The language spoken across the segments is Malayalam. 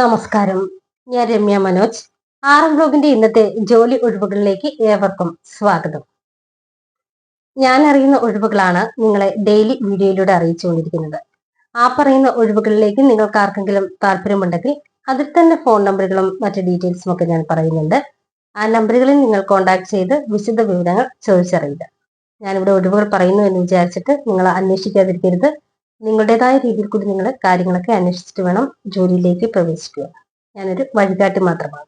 നമസ്കാരം. ഞാൻ രമ്യ മനോജ്. ആർ ബ്ലോഗിന്റെ ഇന്നത്തെ ജോലി ഒഴിവുകളിലേക്ക് ഏവർക്കും സ്വാഗതം. ഞാൻ അറിയുന്ന ഒഴിവുകളാണ് നിങ്ങളെ ഡെയിലി വീഡിയോയിലൂടെ അറിയിച്ചുകൊണ്ടിരിക്കുന്നത് ആ പറയുന്ന ഒഴിവുകളിലേക്ക് നിങ്ങൾക്ക് ആർക്കെങ്കിലും താല്പര്യമുണ്ടെങ്കിൽ അതിൽ തന്നെ ഫോൺ നമ്പറുകളും മറ്റു ഡീറ്റെയിൽസും ഒക്കെ ഞാൻ പറയുന്നുണ്ട്. ആ നമ്പറുകളിൽ നിങ്ങൾ കോൺടാക്ട് ചെയ്ത് വിശദ വിവരങ്ങൾ ചോദിച്ചറിയുക. ഞാനിവിടെ ഒഴിവുകൾ പറയുന്നു എന്ന് വിചാരിച്ചിട്ട് നിങ്ങൾ അന്വേഷിക്കാതിരിക്കരുത്. നിങ്ങളുടേതായ രീതിയിൽ കൂടി നിങ്ങൾ കാര്യങ്ങളൊക്കെ അന്വേഷിച്ചിട്ട് വേണം ജോലിയിലേക്ക് പ്രവേശിക്കുക. ഞാനൊരു വഴികാട്ടി മാത്രമാണ്.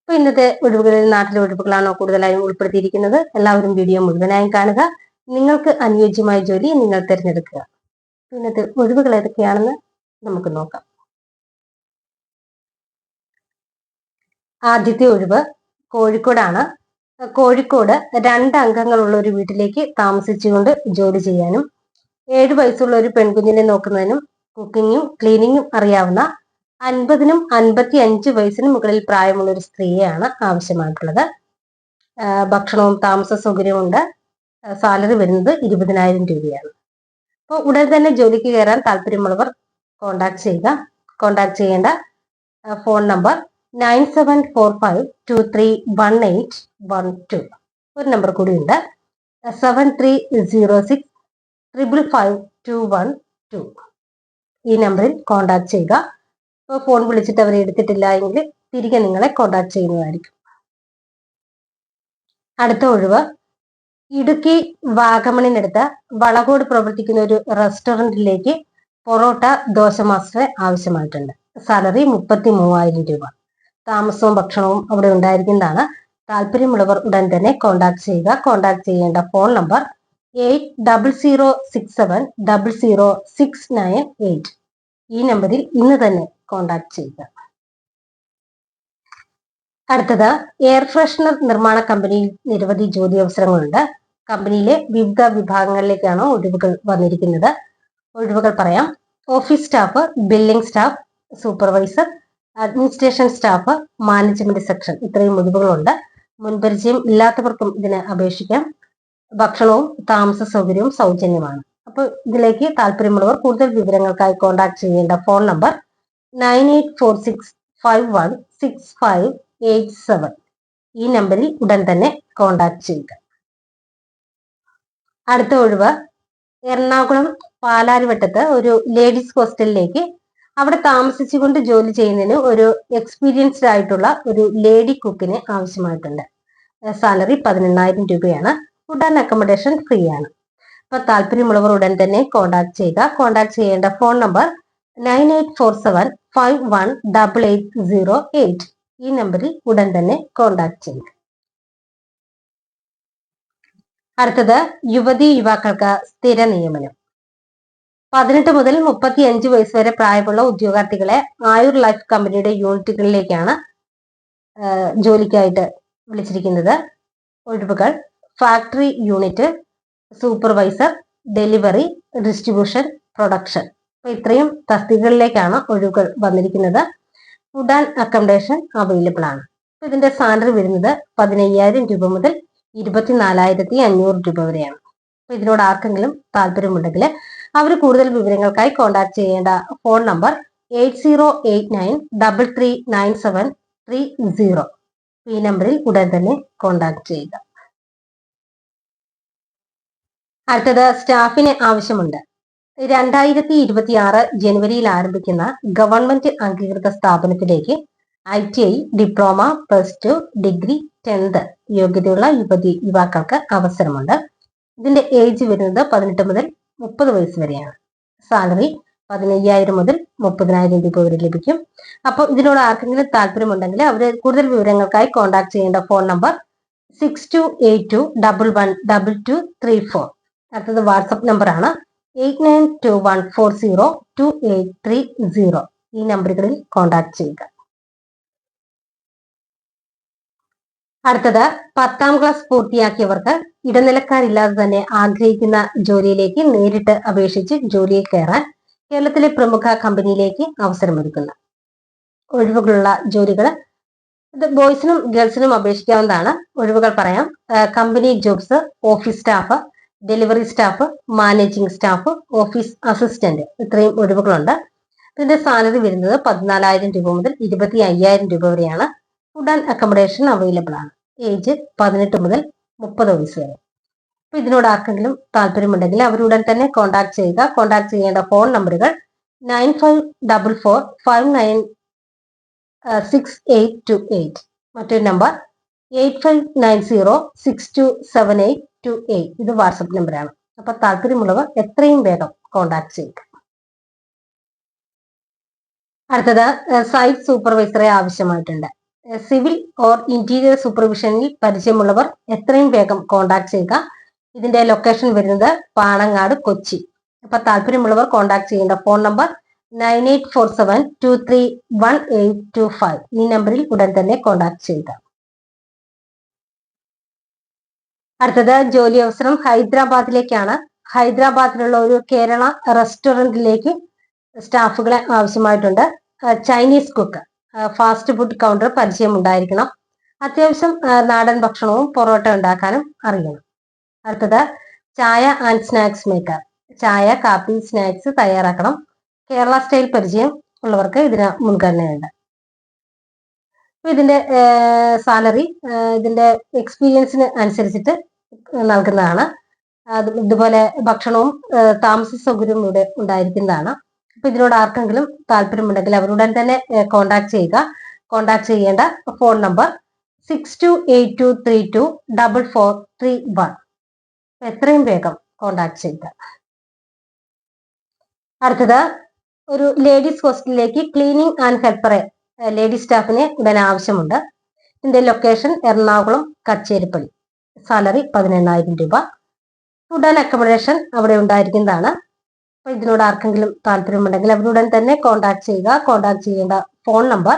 അപ്പൊ ഇന്നത്തെ ഒഴിവുകളിൽ നാട്ടിലെ ഒഴിവുകളാണോ കൂടുതലായും ഉൾപ്പെടുത്തിയിരിക്കുന്നത്? എല്ലാവരും വീഡിയോ മുഴുവനായും കാണുക. നിങ്ങൾക്ക് അനുയോജ്യമായ ജോലി നിങ്ങൾ തിരഞ്ഞെടുക്കുക. ഇന്നത്തെ ഒഴിവുകൾ ഏതൊക്കെയാണെന്ന് നമുക്ക് നോക്കാം. ആദ്യത്തെ ഒഴിവ് കോഴിക്കോടാണ്. കോഴിക്കോട് രണ്ട് അംഗങ്ങളുള്ള ഒരു വീട്ടിലേക്ക് താമസിച്ചുകൊണ്ട് ജോലി ചെയ്യാനും ഏഴ് വയസ്സുള്ള ഒരു പെൺകുഞ്ഞിനെ നോക്കുന്നതിനും കുക്കിങ്ങും ക്ലീനിങ്ങും അറിയാവുന്ന അൻപതിനും അൻപത്തി അഞ്ച് വയസ്സിനും മുകളിൽ പ്രായമുള്ള ഒരു സ്ത്രീയാണ് ആവശ്യമായിട്ടുള്ളത്. ഭക്ഷണവും താമസ സൗകര്യവും ഉണ്ട് സാലറി വരുന്നത് ഇരുപതിനായിരം രൂപയാണ്. അപ്പോൾ ഉടൻ തന്നെ ജോലിക്ക് കയറാൻ താല്പര്യമുള്ളവർ കോണ്ടാക്ട് ചെയ്യുക. കോണ്ടാക്ട് ചെയ്യേണ്ട phone number nine seven four five two three one eight one two. ഒരു നമ്പർ കൂടി ഉണ്ട്. Seven three zero six triple five two one two ഈ നമ്പറിൽ കോണ്ടാക്ട് ചെയ്യുക. ഇപ്പോൾ ഫോൺ വിളിച്ചിട്ട് അവർ എടുത്തിട്ടില്ല എങ്കിൽ തിരികെ നിങ്ങളെ കോണ്ടാക്ട് ചെയ്യുന്നതായിരിക്കും. അടുത്ത ഒഴിവ്. ഇടുക്കി വാഗമണിനടുത്ത് വളകോട് പ്രവർത്തിക്കുന്ന ഒരു റെസ്റ്റോറന്റിലേക്ക് പൊറോട്ട ദോശ മാസ്റ്ററെ ആവശ്യമായിട്ടുണ്ട്. സാലറി മുപ്പത്തി മൂവായിരം രൂപ. താമസവും ഭക്ഷണവും അവിടെ ഉണ്ടായിരിക്കുന്നതാണ്. താല്പര്യമുള്ളവർ ഉടൻ തന്നെ കോണ്ടാക്ട് ചെയ്യുക. കോണ്ടാക്ട് ചെയ്യേണ്ട phone number eight double zero six seven double zero six nine eight ഈ നമ്പറിൽ ഇന്ന് തന്നെ കോണ്ടാക്ട് ചെയ്യുക. അടുത്തത് എയർ ഫ്രഷ്നർ നിർമ്മാണ കമ്പനിയിൽ നിരവധി ജോലി അവസരങ്ങളുണ്ട് കമ്പനിയിലെ വിവിധ വിഭാഗങ്ങളിലേക്കാണ് ഒഴിവുകൾ വന്നിരിക്കുന്നത്. ഒഴിവുകൾ പറയാം. Office staff billing staff supervisor administration staff management section ഇത്രയും ഒഴിവുകളുണ്ട്. മുൻപരിചയം ഇല്ലാത്തവർക്കും ഇതിന് അപേക്ഷിക്കാം. ഭക്ഷണവും താമസ സൗകര്യവും സൗജന്യമാണ്. അപ്പോൾ ഇതിലേക്ക് താല്പര്യമുള്ളവർ കൂടുതൽ വിവരങ്ങൾക്കായി കോൺടാക്ട് ചെയ്യേണ്ട phone number nine eight four six five one six five eight seven. ഈ നമ്പറിൽ ഉടൻ തന്നെ കോൺടാക്ട് ചെയ്യുക. അടുത്ത ഒഴിവ് എറണാകുളം പാലാരിവട്ടത്ത് ഒരു ലേഡീസ് ഹോസ്റ്റലിലേക്ക് അവിടെ താമസിച്ചുകൊണ്ട് ജോലി ചെയ്യുന്നതിന് ഒരു എക്സ്പീരിയൻസ്ഡ് ആയിട്ടുള്ള ഒരു ലേഡി കുക്കിനെ ആവശ്യമായിട്ടുണ്ട്. സാലറി പതിനെണ്ണായിരം രൂപയാണ്. ഫുഡ് ആൻഡ് അക്കോമഡേഷൻ ഫ്രീ ആണ്. അപ്പൊ താല്പര്യമുള്ളവർ ഉടൻ തന്നെ കോൺടാക്ട് ചെയ്യുക. കോൺടാക്ട് ചെയ്യേണ്ട phone number nine eight four seven five one double eight zero eight ഈ നമ്പറിൽ ഉടൻ തന്നെ കോൺടാക്ട് ചെയ്യുക. അടുത്തത് യുവതി യുവാക്കൾക്ക് സ്ഥിര നിയമനം. പതിനെട്ട് മുതൽ മുപ്പത്തി അഞ്ച് വയസ്സ് വരെ പ്രായമുള്ള ഉദ്യോഗാർത്ഥികളെ ആയുർ ലൈഫ് കമ്പനിയുടെ യൂണിറ്റുകളിലേക്കാണ് ജോലിക്കായിട്ട് വിളിച്ചിരിക്കുന്നത്. ഒഴിവുകൾ factory unit supervisor delivery distribution production അപ്പൊ ഇത്രയും തസ്തികകളിലേക്കാണ് ഒഴിവുകൾ വന്നിരിക്കുന്നത്. ഫുഡ് ആൻഡ് അക്കോമഡേഷൻ അവൈലബിൾ ആണ്. ഇതിന്റെ സാലറി വരുന്നത് പതിനയ്യായിരം രൂപ മുതൽ ഇരുപത്തിനാലായിരത്തി അഞ്ഞൂറ് രൂപ വരെയാണ്. അപ്പൊ ഇതിനോട് ആർക്കെങ്കിലും താല്പര്യമുണ്ടെങ്കിൽ അവർ കൂടുതൽ വിവരങ്ങൾക്കായി കോൺടാക്ട് ചെയ്യേണ്ട phone number eight zero eight nine double three nine seven three zero. ഈ നമ്പറിൽ ഉടൻ തന്നെ കോൺടാക്ട് ചെയ്യുക. അടുത്തത് സ്റ്റാഫിന് ആവശ്യമുണ്ട്. രണ്ടായിരത്തി ഇരുപത്തി ആറ് ജനുവരിയിൽ ആരംഭിക്കുന്ന ഗവൺമെന്റ് അംഗീകൃത സ്ഥാപനത്തിലേക്ക് I T I diploma plus two degree tenth യോഗ്യതയുള്ള യുവതി യുവാക്കൾക്ക് അവസരമുണ്ട്. ഇതിന്റെ ഏജ് വരുന്നത് പതിനെട്ട് മുതൽ മുപ്പത് വയസ്സ് വരെയാണ്. സാലറി പതിനയ്യായിരം മുതൽ മുപ്പതിനായിരം രൂപ വരെ ലഭിക്കും. അപ്പോൾ ഇതിനോട് ആർക്കെങ്കിലും താല്പര്യമുണ്ടെങ്കിൽ അവർ കൂടുതൽ വിവരങ്ങൾക്കായി കോൺടാക്ട് ചെയ്യേണ്ട phone number six two eight two double one double two three four അടുത്തത് വാട്സപ്പ് നമ്പറാണ്. Eight nine two one four zero two eight three zero. ഈ നമ്പറുകളിൽ കോൺടാക്ട് ചെയ്യുക. അടുത്തത് പത്താം ക്ലാസ് പൂർത്തിയാക്കിയവർക്ക് ഇടനിലക്കാരില്ലാതെ തന്നെ ആഗ്രഹിക്കുന്ന ജോലിയിലേക്ക് നേരിട്ട് അപേക്ഷിച്ച് ജോലിയിൽ കയറാൻ കേരളത്തിലെ പ്രമുഖ കമ്പനിയിലേക്ക് അവസരമൊരുക്കുന്നു. ഒഴിവുകളുള്ള ജോലികൾ ഇത് ബോയ്സിനും ഗേൾസിനും അപേക്ഷിക്കാവുന്നതാണ്. ഒഴിവുകൾ പറയാം. Company jobs office staff delivery staff managing staff office assistant ഇത്രയും ഒഴിവുകളുണ്ട് ഇതിന്റെ സാലറി വരുന്നത് പതിനാലായിരം രൂപ മുതൽ ഇരുപത്തി അയ്യായിരം രൂപ വരെയാണ്. ഫുഡ് ആൻഡ് അക്കോമഡേഷൻ അവൈലബിൾ ആണ്. ഏജ് പതിനെട്ട് മുതൽ മുപ്പത് വയസ്സ് വരെ. അപ്പൊ ഇതിനോട് ആർക്കെങ്കിലും താല്പര്യമുണ്ടെങ്കിൽ അവരുടൻ തന്നെ കോൺടാക്ട് ചെയ്യുക. കോൺടാക്ട് ചെയ്യേണ്ട ഫോൺ നമ്പറുകൾ nine five double four five nine six eight two eight മറ്റൊരു number eight five nine zero six two seven eight two eight ഇത് വാട്സപ്പ് നമ്പറാണ് അപ്പൊ താല്പര്യമുള്ളവർ എത്രയും വേഗം കോൺടാക്ട് ചെയ്യുക. അടുത്തത് സൈറ്റ് സൂപ്പർവൈസറെ ആവശ്യമായിട്ടുണ്ട്. സിവിൽ ഓർ ഇന്റീരിയർ സൂപ്പർവിഷനിൽ പരിചയമുള്ളവർ എത്രയും വേഗം കോൺടാക്ട് ചെയ്യുക. ഇതിന്റെ ലൊക്കേഷൻ വരുന്നത് പാണങ്ങാട് കൊച്ചി. അപ്പൊ താല്പര്യമുള്ളവർ കോൺടാക്ട് ചെയ്യേണ്ട phone number nine eight four seven two three one eight two five ഈ നമ്പറിൽ ഉടൻ തന്നെ കോൺടാക്ട് ചെയ്യുക. അടുത്തത് ജോലി അവസരം ഹൈദരാബാദിലേക്കാണ്. ഹൈദരാബാദിലുള്ള ഒരു കേരള റെസ്റ്റോറന്റിലേക്ക് സ്റ്റാഫുകളെ ആവശ്യമായിട്ടുണ്ട്. Chinese cook fast food counter പരിചയം ഉണ്ടായിരിക്കണം അത്യാവശ്യം നാടൻ ഭക്ഷണവും പൊറോട്ട ഉണ്ടാക്കാനും അറിയണം. അടുത്തത് ചായ ആൻഡ് സ്നാക്സ് മേക്കർ. ചായ കാപ്പി സ്നാക്സ് തയ്യാറാക്കണം. കേരള സ്റ്റൈൽ പരിചയം ഉള്ളവർക്ക് ഇതിന് മുൻഗണനയുണ്ട്. ഇതിന്റെ സാലറി ഇതിന്റെ എക്സ്പീരിയൻസിന് അനുസരിച്ചിട്ട് നൽകുന്നതാണ്. ഇതുപോലെ ഭക്ഷണവും താമസ സൗകര്യവും ഇവിടെ ഉണ്ടായിരിക്കുന്നതാണ്. അപ്പൊ ഇതിനോട് ആർക്കെങ്കിലും താല്പര്യമുണ്ടെങ്കിൽ അവരുടൻ തന്നെ കോണ്ടാക്ട് ചെയ്യുക. കോണ്ടാക്ട് ചെയ്യേണ്ട phone number six two eight two three two double four three one എത്രയും വേഗം കോണ്ടാക്ട് ചെയ്യുക. അടുത്തത് ഒരു ലേഡീസ് ഹോസ്റ്റലിലേക്ക് ക്ലീനിങ് ആൻഡ് ഹെൽപ്പറെ ലേഡീസ് സ്റ്റാഫിനെ ഉടൻ ആവശ്യമുണ്ട്. ഇതിന്റെ ലൊക്കേഷൻ എറണാകുളം കച്ചേരിപ്പള്ളി. സാലറി പതിനെണ്ണായിരം രൂപ. ഫുഡ് ആൻഡ് അക്കോമഡേഷൻ അവിടെ ഉണ്ടായിരിക്കുന്നതാണ്. അപ്പൊ ഇതിനോട് ആർക്കെങ്കിലും താല്പര്യമുണ്ടെങ്കിൽ അവരുടൻ തന്നെ കോൺടാക്ട് ചെയ്യുക. കോൺടാക്ട് ചെയ്യേണ്ട phone number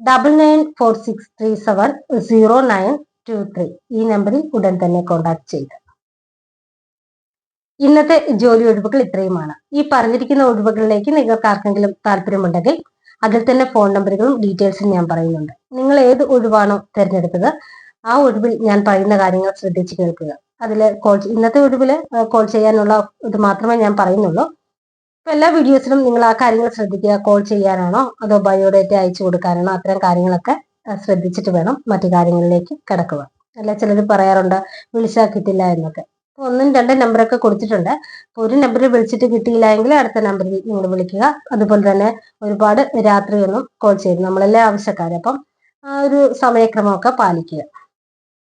double nine four six three seven zero nine two three ഈ നമ്പറിൽ ഉടൻ തന്നെ കോൺടാക്ട് ചെയ്യുക. ഇന്നത്തെ ജോലി ഒഴിവുകൾ ഇത്രയുമാണ്. ഈ പറഞ്ഞിരിക്കുന്ന ഒഴിവുകളിലേക്ക് നിങ്ങൾക്ക് ആർക്കെങ്കിലും താല്പര്യമുണ്ടെങ്കിൽ അതിൽ തന്നെ ഫോൺ നമ്പറുകളും ഡീറ്റെയിൽസും ഞാൻ പറയുന്നുണ്ട്. നിങ്ങൾ ഏത് ഒഴിവാണോ തിരഞ്ഞെടുത്തത് ആ ഒഴിവിൽ ഞാൻ പറയുന്ന കാര്യങ്ങൾ ശ്രദ്ധിച്ച് കേൾക്കുക. അതിൽ കോൾ ഇന്നത്തെ ഒഴിവിൽ കോൾ ചെയ്യാനുള്ള ഇത് മാത്രമേ ഞാൻ പറയുന്നുള്ളൂ. അപ്പൊ എല്ലാ വീഡിയോസിലും നിങ്ങൾ ആ കാര്യങ്ങൾ ശ്രദ്ധിക്കുക. കോൾ ചെയ്യാനാണോ അതോ ബയോഡേറ്റ അയച്ചു കൊടുക്കാനാണോ അത്തരം കാര്യങ്ങളൊക്കെ ശ്രദ്ധിച്ചിട്ട് വേണം മറ്റു കാര്യങ്ങളിലേക്ക് കിടക്കുക. അല്ല ചിലർ പറയാറുണ്ട് വിളിച്ചാൽ കിട്ടില്ല എന്നൊക്കെ. ഒന്നും രണ്ടും നമ്പറൊക്കെ കൊടുത്തിട്ടുണ്ട്. അപ്പൊ ഒരു നമ്പറിൽ വിളിച്ചിട്ട് കിട്ടിയില്ല എങ്കിൽ അടുത്ത നമ്പറിൽ നിങ്ങൾ വിളിക്കുക. അതുപോലെ തന്നെ ഒരുപാട് രാത്രിയൊന്നും കോൾ ചെയ്യരുത് നമ്മളെല്ലാം ആവശ്യക്കാർ അപ്പം ആ ഒരു സമയക്രമമൊക്കെ പാലിക്കുക.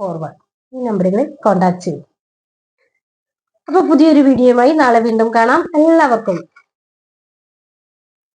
four one ഈ നമ്പറുകളിൽ കോൺടാക്ട് ചെയ്യും. അപ്പൊ പുതിയൊരു വീഡിയോയുമായി നാളെ വീണ്ടും കാണാം. എല്ലാവർക്കും